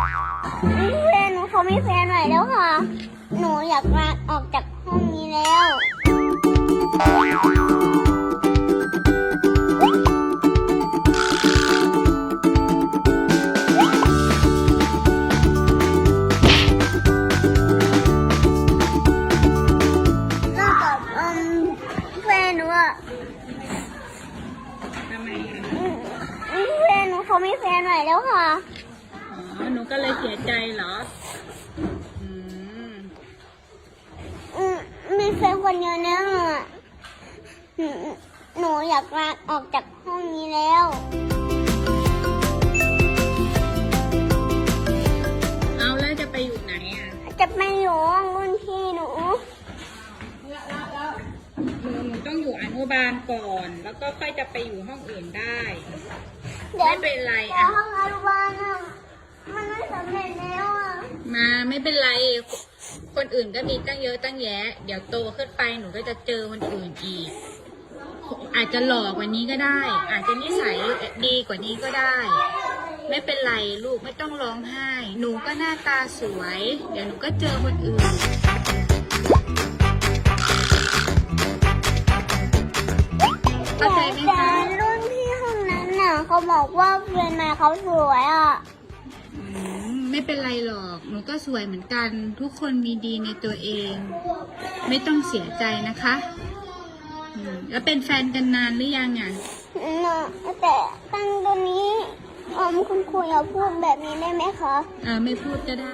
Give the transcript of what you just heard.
แฟนหนูเขามีแฟนใหม่แล้วค่ะ หนูอยากลาออกจากห้องนี้แล้วนอกจากอืมแฟนหนูอะทำไมอะอืมอืมแฟนหนูเขามีแฟนใหม่แล้วค่ะอ๋อ หนูก็เลยเสียใจเหรออืมอืมมีแฟนคนเดียวเนี่ยอะหนูหนูอยากลาออกจากห้องนี้แล้ว เอาแล้วจะไปอยู่ไหนอะจะไปอยู่ห้องรุ่นพี่หนูหนูหนูต้องอยู่อนุบาลก่อน แล้วก็ค่อยจะไปอยู่ห้องอื่นได้ดี๋ยวไม่เป็นไรแต่อะ ห้องอนุบาลอะ มันไม่สำเร็จแล้วอะมาไม่เป็นไร คนอื่นก็มีตั้งเยอะตั้งแยะ เดี๋ยวโตขึ้นไปหนูก็จะเจอคนอื่นอีก อาจจะหล่อกว่านี้ก็ได้ อาจจะนิสัยดีกว่านี้ก็ได้ ไม่เป็นไรลูกไม่ต้องร้องไห้ หนูก็หน้าตาสวย เดี๋ยวหนูก็เจอคนอื่น เข้าใจไหมแต่คะ รุ่นพี่ห้องนั้นน่ะเขาบอกว่าแฟนใหม่เขาสวยอะอืม ไม่เป็นไรหรอก หนูก็สวยเหมือนกัน ทุกคนมีดีในตัวเอง ไม่ต้องเสียใจนะคะอืมแล้วเป็นแฟนกันนานหรือยังอะน่ะแต่ตั้งตรงนี้อมคุณครูอย่าพูดแบบนี้ได้ไหมคะเออไม่พูดก็ได้